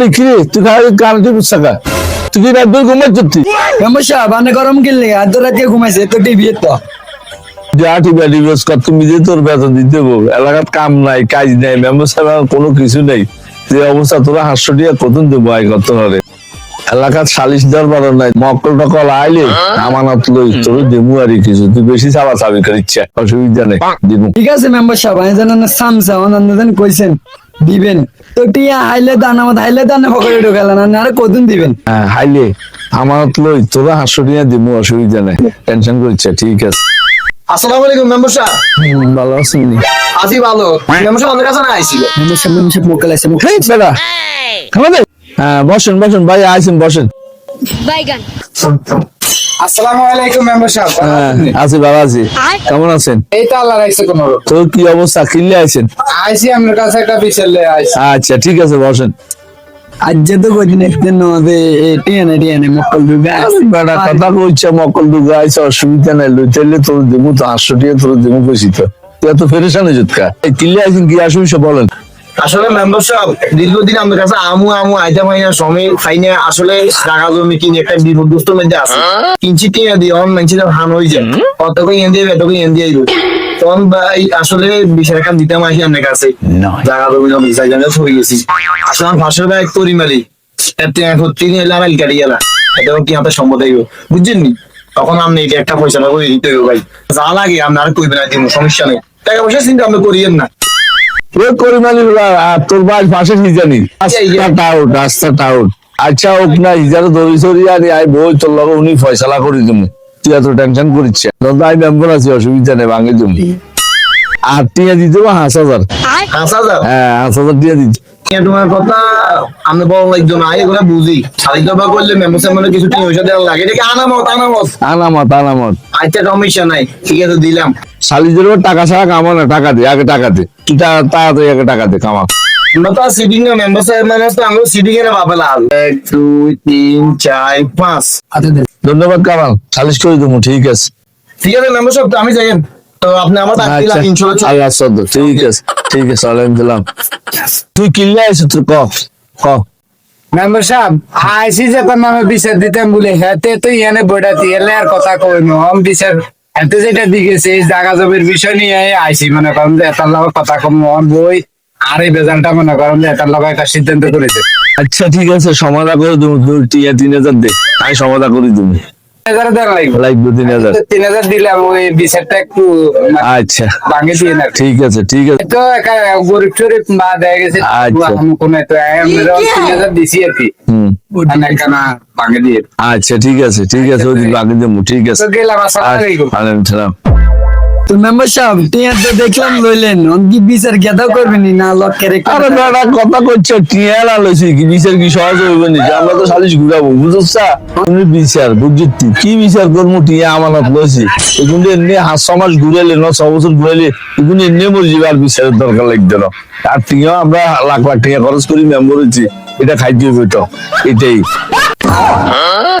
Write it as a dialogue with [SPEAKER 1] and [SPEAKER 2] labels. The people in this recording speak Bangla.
[SPEAKER 1] রে কি? রে তুই খালি কান তুই বুঝছাকা তুই কি রাত ভর ঘুমাচ্ছ তুই?
[SPEAKER 2] সমস্যা বানে গরম কিনলে আধ রাতে ঘুমাইছে তো টিভি তো।
[SPEAKER 1] যা টিপা ডিভোর্স কর তুমি যে তোর বেতন দিতে এলাকার কাম নাই কাজ নাই মেম্বার সাহেব কোনো কিছু নেই। যে অবস্থা তোরা হাস্য দিয়া কতদিন দেবো আয় করতে হবে এলাকার সালিশ দরবার নাই মকল টকল আইলে আমানত লই তোর দেবো আর কিছু। তুই বেশি চাবা চাবি করে ইচ্ছা অসুবিধা নেই
[SPEAKER 2] ঠিক আছে মেম্বার সাহেব আমি জানেন সামসা কইছেন। দিবেন। তো টিয়া হাইলে দান আমার হাইলে দান পকেটে ঢোকালেন না আরে কতদিন দিবেন?
[SPEAKER 1] হ্যাঁ হাইলে। আমানত লই তোরা হাস্য দিয়া দিব অসুবিধা নেই। টেনশন করছে ঠিক আছে।
[SPEAKER 3] আসসালামু আলাইকুম মেম্বার সাহেব।
[SPEAKER 1] ভালো আছেন নি?
[SPEAKER 3] আছি ভালো। মেম্বার সাহেব আমাদের কাছে না আইছিল।
[SPEAKER 2] মেম্বার সাহেব মেম্বার সাহেব মোকাল আছে মোকাল
[SPEAKER 1] এই বেটা হ্যাঁ বসেন বসেন ভাই আইসেন বসেন।
[SPEAKER 4] বাইগান।
[SPEAKER 3] আসসালামু আলাইকুম মেম্বার সাহেব
[SPEAKER 1] হ্যাঁ আছি ভালো আছি। কেমন আছেন?
[SPEAKER 3] এই তো আল্লাহ রাখছে কোন
[SPEAKER 1] তোর কি অবস্থা? কিনলে আইছেন?
[SPEAKER 3] আইসি আপনার কাছে একটা বিচার লয়ে
[SPEAKER 1] আচ্ছা ঠিক আছে বসেন।
[SPEAKER 2] আজ তো কদিন একদিন নদে টিয়া না টিয়া না মোকাল
[SPEAKER 1] কথা কইছে মকল দুগা আইছে অসুবিধা নাই লই তোর দেবো তো আটশো টাকা তোর দেবো কইছি তো। তুই এত ফেরেশান হয়ে কা? এই কিনলে আইছেন কি? অসুবিধা বলেন।
[SPEAKER 3] আসলে মেম্বার সাহেব দীর্ঘদিন আমাদের কাছে আমু আমু আইতে পাই না সময় খাই না। আসলে টাকা জমি কিনে একটা বিপদগ্রস্ত মধ্যে আছে। কিনছি কিনে দিই অন মানছি হান হয়ে যায়। কত করে এন দিয়ে এত করে এন দিয়ে আইলো তখন ভাই আসলে বিশ টাকা দিতাম আসি আপনার কাছে। জায়গা জমি জমি চাই জানে হয়ে গেছি। আসলে আমার ভাষার ভাই করি মালি এতে এখন তিন এল কাটি গেলা। এটা কি আপনার সম্মত হইব? বুঝছেন নি তখন আপনি এটা একটা পয়সা করে দিতে হইব ভাই? যা লাগে আপনার কইবে না দিব সমস্যা নেই। টাকা পয়সা চিন্তা আপনি করিয়েন না।
[SPEAKER 1] ওই করিমালি তোর বাড়ি পাশে হিজানি রাস্তাটা আউট রাস্তাটা আউট আচ্ছা হোক না হিজারে সরি আনি আই বই তোর লগে উনি ফয়সালা করে দিমু। তুই এত টেনশন করিস দাদা আমি মেম্বার আছি অসুবিধা নেই ভাঙে দিমু। আর টিয়া দিতে হবে হাঁস হাজার।
[SPEAKER 3] পাঁচ হাজার?
[SPEAKER 1] হ্যাঁ হাঁস হাজার টিয়া দিতে
[SPEAKER 3] তোমার কথা আমি বড় একজন আই এগুলো বুঝি। সারিদবা করলে মেমো সেমনে কিছু টাকা পয়সা দেওয়া লাগে। এটাকে আনামত আনামত?
[SPEAKER 1] আনামত আনামত।
[SPEAKER 3] আচ্ছা সমস্যা নাই ঠিক আছে দিলাম।
[SPEAKER 1] শালিদের টাকা ছাড়া কামা না টাকা দে আগে টাকা দে। তুই টা- তাড়াতাড়ি আগে টাকা দে কামা
[SPEAKER 3] আমরা তো সিটিং এর মেম্বার সাহেব মানে তো আমি সিটিং এর ভাবলা এক দুই তিন চার পাঁচ।
[SPEAKER 1] ধন্যবাদ কামাল। সালিশ করে দেবো ঠিক আছে।
[SPEAKER 3] ঠিক আছে মেম্বার সাহেব তো আমি যাই তো আপনি আমার ডাক দিলাম
[SPEAKER 1] আচ্ছা আল্লাহ সদ্দ ঠিক আছে ঠিক আছে দিলাম তুই কিনলে আইস তুই ক? ক?
[SPEAKER 5] মেম্বার সাহেব আইসি যখন আমি বিচার দিতাম বলে হেতে তো ইয়ানে দিয়ে আর কথা কই হম বিচার হেতে যেটা দিকেছে, এই জাগা জমির বিষয় নিয়ে আইসি মনে করেন যে এটার লগে কথা কম বই, আর এই বেজালটা মনে করেন যে এটার লগে একটা সিদ্ধান্ত করেছে।
[SPEAKER 1] আচ্ছা ঠিক আছে সমাধা করে তুমি টিয়া, তিন হাজার দে। আমি সমাধা করি দেবো
[SPEAKER 5] হাজার দেওয়া লাগবে।
[SPEAKER 1] লাগবে তিন হাজার।
[SPEAKER 5] তিন হাজার দিলাম ওই বিচারটা একটু
[SPEAKER 1] আচ্ছা।
[SPEAKER 5] ভাঙে দিয়ে না
[SPEAKER 1] ঠিক আছে ঠিক আছে।
[SPEAKER 5] তো গরিব মা দেয়া গেছে
[SPEAKER 1] আচ্ছা।
[SPEAKER 5] কোন তিন হাজার দিছি আর কি।
[SPEAKER 1] হুম।
[SPEAKER 5] না ভাঙে
[SPEAKER 1] আচ্ছা ঠিক আছে ঠিক আছে ওই দিন দেবো ঠিক আছে।
[SPEAKER 5] গেলাম আসসালামু
[SPEAKER 2] তো মেম্বার সাহেব টিয়া তো দেখলাম লইলেন অন বিচার গেদাও করবেন না? লক্ষ্যের
[SPEAKER 1] আরে বেটা কথা করছে টিয়া না লইছি কি বিচার কি সহজ হইবে নি? আমরা তো সালিশ ঘুরাবো বুঝছ তুমি বিচার বুঝছি কি বিচার করব টিয়া আমানত লইছি এগুলো এমনি হাত ছ মাস ঘুরাইলে ন ছ বছর ঘুরাইলে এমনি আর বিচারের দরকার লাগবে না। আর টিয়া আমরা লাখ লাখ টাকা খরচ করি মেম্বর হচ্ছি এটা খাইতে তো এটাই।